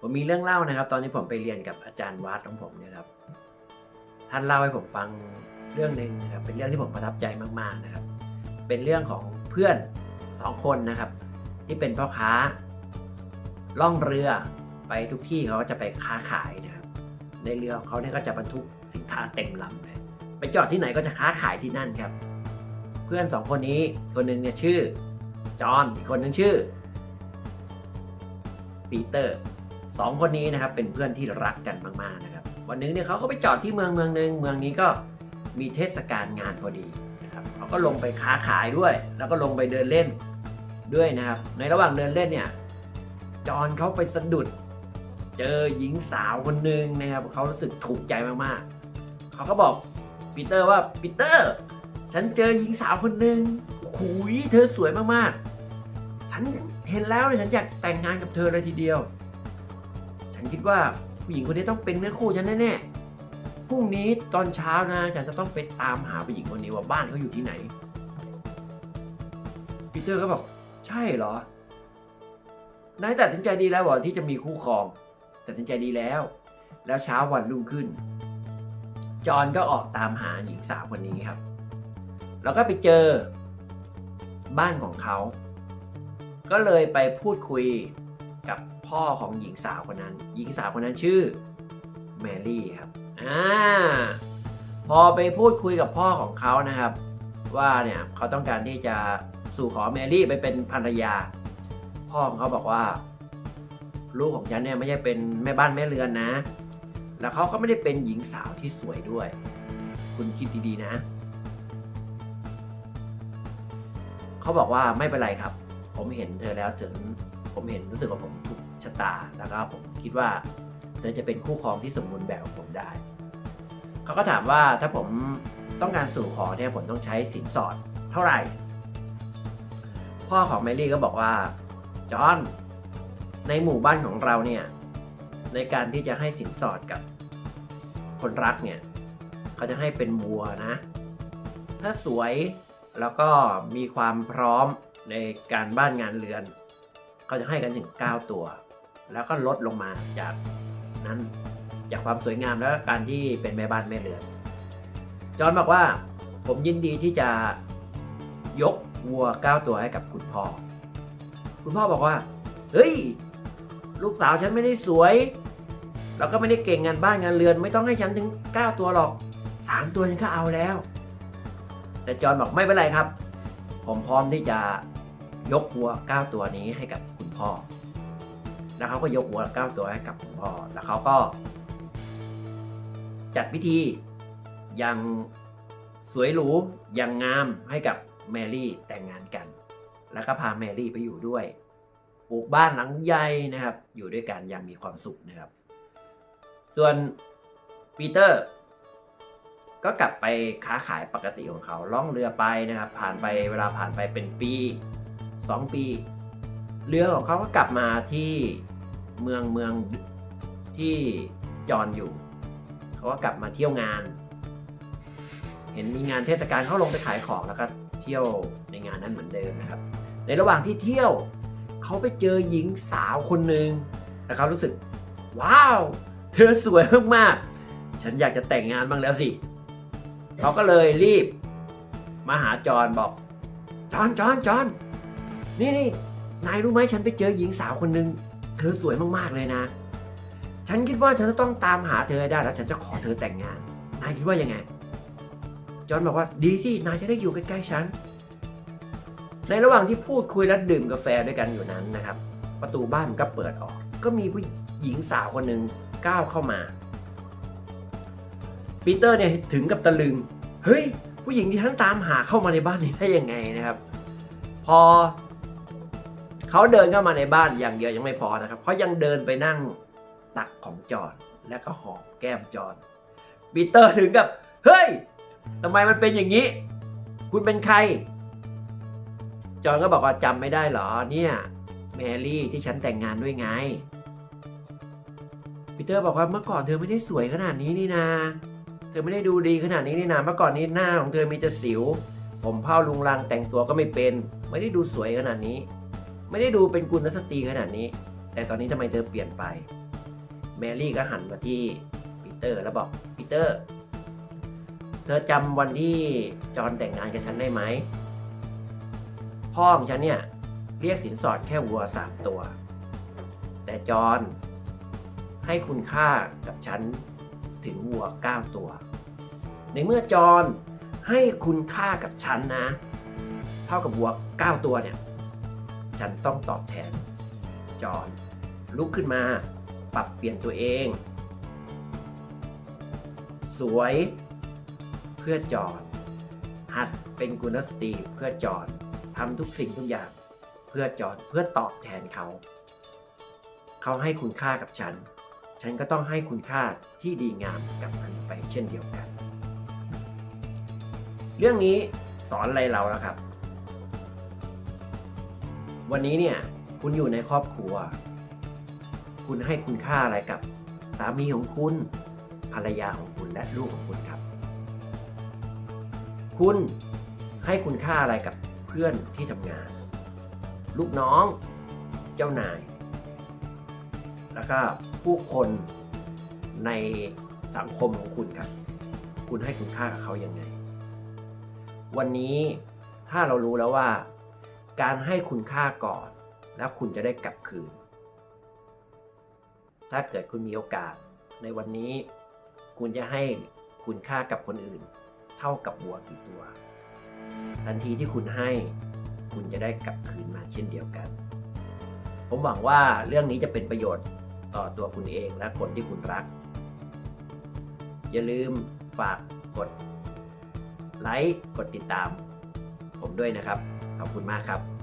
ผมมีเรื่องเล่านะครับ ตอนที่ผมไปเรียนกับอาจารย์วัดของผมเนี่ยครับ ท่านเล่าให้ผมฟังเรื่องหนึ่งนะครับ เป็นเรื่องที่ผมประทับใจมากๆนะครับ เป็นเรื่องของเพื่อนสองคนนะครับ ที่เป็นพ่อค้า ล่องเรือไปทุกที่เขาก็จะไปค้าขายนะครับ ในเรือของเขาเนี่ยก็จะบรรทุกสินค้าเต็มลำเลยไปจอดที่ไหนก็จะค้าขายที่นั่นครับ เพื่อนสองคนนี้คนหนึ่งเนี่ยชื่อจอห์นอีกคนหนึ่งชื่อปีเตอร์ สองคนนี้นะครับเป็นเพื่อนที่รักกันมากๆนะครับ วันหนึงเนี่ยเขาก็ไปจอดที่เมืองเมืองหนึ่งเมืองนี้ก็มีเทศกาลงานพอดีนะครับเขาก็ลงไปค้าขายด้วย แล้วก็ลงไปเดินเล่นด้วยนะครับ ในระหว่างเดินเล่นเนี่ยจอนเขาไปสะดุด เจอหญิงสาวคนหนึ่งนะครับเขารู้สึกถูกใจมากๆเขาก็บอกปีเตอร์ว่าปีเตอร์ ฉันเจอหญิงสาวคนหนึ่งขุยเธอสวยมากๆ ฉันเห็นแล้วเนี่ยฉันอยากแต่งงานกับเธอเลยทีเดียว ฉันคิดว่าผู้หญิงคนนี้ต้องเป็นเนื้อคู่ฉันแน่ๆพรุ่งนี้ตอนเช้านะฉันจะต้องไปตามหาผู้หญิงคนนี้ว่าบ้านเขาอยู่ที่ไหน ปีเตอร์ก็บอกใช่เหรอ นายตัดสินใจดีแล้วเหรอที่จะมีคู่ครอง ตัดสินใจดีแล้ว แล้วเช้าวันรุ่งขึ้น จอห์นก็ออกตามหาหญิงสาวคนนี้ครับ แล้วก็ไปเจอบ้านของเขา ก็เลยไปพูดคุยกับ พ่อของหญิงสาวคนนั้น หญิงสาวคนนั้นชื่อแมรี่ครับอ่าพอไปพูดคุยกับพ่อของเขานะครับ ว่าเนี่ยเขาต้องการที่จะสู่ขอแมรี่ไปเป็นภรรยา พ่อของเขาบอกว่า ลูกของฉันเนี่ยไม่ใช่เป็นแม่บ้านแม่เรือนนะ แล้วเขาก็ไม่ได้เป็นหญิงสาวที่สวยด้วย คุณคิดดีๆนะเขาบอกว่าไม่เป็นไรครับ ผมเห็นเธอแล้วถึง ผมเห็นรู้สึกว่าผมถูกชะตาแล้วก็ผมคิดว่าเธอจะเป็นคู่ครองที่สมบูรณ์แบบของผมได้ เขาก็ถามว่าถ้าผมต้องการสู่ขอเนี่ยผมต้องใช้สินสอดเท่าไหร่ พ่อของแมรี่ก็บอกว่าจอห์นในหมู่บ้านของเราเนี่ยในการที่จะให้สินสอดกับคนรักเนี่ยเขาจะให้เป็นวัวนะ ถ้าสวยแล้วก็มีความพร้อมในการบ้านงานเรือน เขาจะให้กันถึง 9 ตัว แล้วก็ลดลงมาจากนั้นจากความสวยงามแล้วก็การที่เป็นแม่บ้านแม่เรือน จอห์นบอกว่าผมยินดีที่จะยกวัว 9 ตัวให้กับคุณพ่อ คุณพ่อบอกว่า เฮ้ย ลูกสาวฉันไม่ได้สวย แล้วก็ไม่ได้เก่งงานบ้านงานเรือน ไม่ต้องให้ฉันถึง 9 ตัวหรอก 3 ตัวฉันก็เอาแล้ว แต่จอห์นบอกไม่เป็นไรครับ ผมพร้อมที่จะยกวัว 9 ตัวนี้ให้กับ พ่อ แล้วเขาก็ยกวัว9ตัวให้กับคุณพ่อ แล้วเขาก็ จัดพิธีอย่างสวยหรูอย่างงามให้กับแมรี่แต่งงานกัน แล้วก็พาแมรี่ไปอยู่ด้วย ปลูกบ้านหลังใหญ่นะครับ อยู่ด้วยกันอย่างมีความสุขนะครับ ส่วนปีเตอร์ก็กลับไปค้าขายปกติของเขาล่องเรือไปนะครับ ผ่านไปเวลาผ่านไปเป็นปี 2 ปี เรือของเขาก็กลับมาที่เมืองเมืองที่จอนอยู่ เขาก็กลับมาเที่ยวงาน เห็นมีงานเทศกาลเขาลงไปขายของแล้วก็เที่ยวในงานนั้นเหมือนเดิมนะครับ ในระหว่างที่เที่ยวเขาไปเจอหญิงสาวคนหนึ่งแล้วเขารู้สึก ว้าว เธอสวยมากๆ ฉันอยากจะแต่งงานบ้างแล้วสิเขาก็เลยรีบมาหาจอนบอกจอนจอนจอนนี่นี่ นายรู้ไหมฉันไปเจอหญิงสาวคนหนึ่งเธอสวยมากๆเลยนะ ฉันคิดว่าฉันจะต้องตามหาเธอให้ได้แล้วฉันจะขอเธอแต่งงาน นายคิดว่ายังไง จอนบอกว่าดีสิ นายจะได้อยู่ใกล้ๆฉัน ในระหว่างที่พูดคุยและดื่มกาแฟด้วยกันอยู่นั้นนะครับ ประตูบ้านมันก็เปิดออก ก็มีผู้หญิงสาวคนหนึ่งก้าวเข้ามาปีเตอร์เนี่ยถึงกับตะลึง เฮ้ย ผู้หญิงที่ท่านตามหาเข้ามาในบ้านนี้ได้ยังไงนะครับ พอ เขาเดินเข้ามาในบ้านอย่างเดียวยังไม่พอนะครับเขายังเดินไปนั่งตักของจอห์นแล้วก็หอมแก้มจอห์นปีเตอร์ถึงกับเฮ้ยทำไมมันเป็นอย่างนี้ คุณเป็นใคร จอห์นก็บอกว่าจำไม่ได้เหรอเนี่ยแมรี่ที่ฉันแต่งงานด้วยไงปีเตอร์บอกว่าเมื่อก่อนเธอไม่ได้สวยขนาดนี้นี่นา เธอไม่ได้ดูดีขนาดนี้นี่นาเมื่อก่อนนี้หน้าของเธอมีแต่สิว ผมเผ้าลุงลังแต่งตัวก็ไม่เป็น ไม่ได้ดูสวยขนาดนี้ ไม่ได้ดูเป็นกุลสตรีขนาดนี้ แต่ตอนนี้ทำไมเธอเปลี่ยนไป แมรี่ก็หันมาที่ปีเตอร์แล้วบอกปีเตอร์ เธอจำวันที่จอห์นแต่งงานกับฉันได้ไหม พ่อของฉันเนี่ย เรียกสินสอดแค่วัวสามตัว แต่จอห์นให้คุณค่ากับฉันถึงวัวเก้าตัว ในเมื่อจอห์นให้คุณค่ากับฉันนะ เท่ากับวัวเก้าตัวเนี่ย ฉันต้องตอบแทน จอห์นลุกขึ้นมา ปรับเปลี่ยนตัวเอง สวย เพื่อจอห์นหัดเป็นกุณสตรีเพื่อจอห์นทำทุกสิ่งทุกอย่าง เพื่อจอห์นเพื่อตอบแทนเขา เขาให้คุณค่ากับฉัน ฉันก็ต้องให้คุณค่าที่ดีงามกลับคืนไปเช่นเดียวกัน เรื่องนี้สอนอะไรเราแล้วครับ วันนี้เนี่ยคุณอยู่ในครอบครัว คุณให้คุณค่าอะไรกับสามีของคุณ ภรรยาของคุณและลูกของคุณครับ คุณให้คุณค่าอะไรกับเพื่อนที่ทำงาน ลูกน้อง เจ้านาย แล้วก็ผู้คนในสังคมของคุณครับ คุณให้คุณค่ากับเขาอยังไง วันนี้ถ้าเรารู้แล้วว่า การให้คุณค่าก่อน แล้วคุณจะได้กลับคืน ถ้าเกิดคุณมีโอกาสในวันนี้ คุณจะให้คุณค่ากับคนอื่น เท่ากับวัวกี่ตัว ทันทีที่คุณให้ คุณจะได้กลับคืนมาเช่นเดียวกัน ผมหวังว่าเรื่องนี้จะเป็นประโยชน์ต่อตัวคุณเองและคนที่คุณรัก อย่าลืมฝากกดไลค์กดติดตาม ผมด้วยนะครับ ขอบคุณมากครับ